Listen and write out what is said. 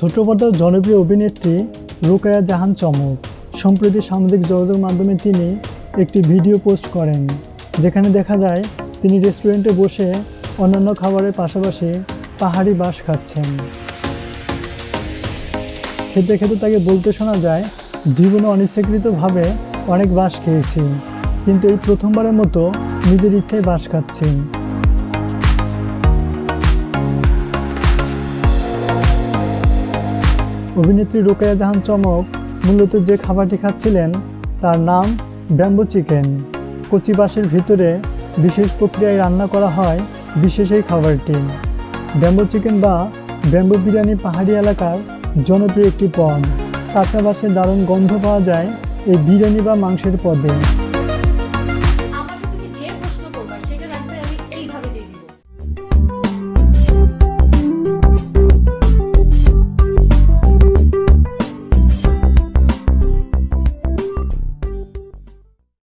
ছোট পর্দার জনপ্রিয় অভিনেত্রী রোকায়া জাহান চমক। সম্প্রতি সামাজিক যোগাযোগ মাধ্যমে তিনি একটি ভিডিও পোস্ট করেন, যেখানে দেখা যায় তিনি রেস্টুরেন্টে বসে অন্যান্য খাবারের পাশাপাশি পাহাড়ি বাস খাচ্ছেন। খেতে খেতে তাকে বলতে শোনা যায়, জীবনে অনিচ্ছাকৃতভাবে অনেক বাঁশ খেয়েছি, কিন্তু এই প্রথমবারের মতো নিজের ইচ্ছায় বাস খাচ্ছি। অভিনেত্রী রোকেয়া জাহান চমক মূলত যে খাবারটি খাচ্ছিলেন তার নাম ব্যাম্বো চিকেন। কচি ভিতরে বিশেষ প্রক্রিয়ায় রান্না করা হয় বিশেষ এই খাবারটি। ব্যাম্বো চিকেন বা ব্যাম্বো বিরিয়ানি পাহাড়ি এলাকার জনপ্রিয় একটি পদ। কাঁচা বাঁশের দারুণ গন্ধ পাওয়া যায় এই বিরিয়ানি বা মাংসের পদে।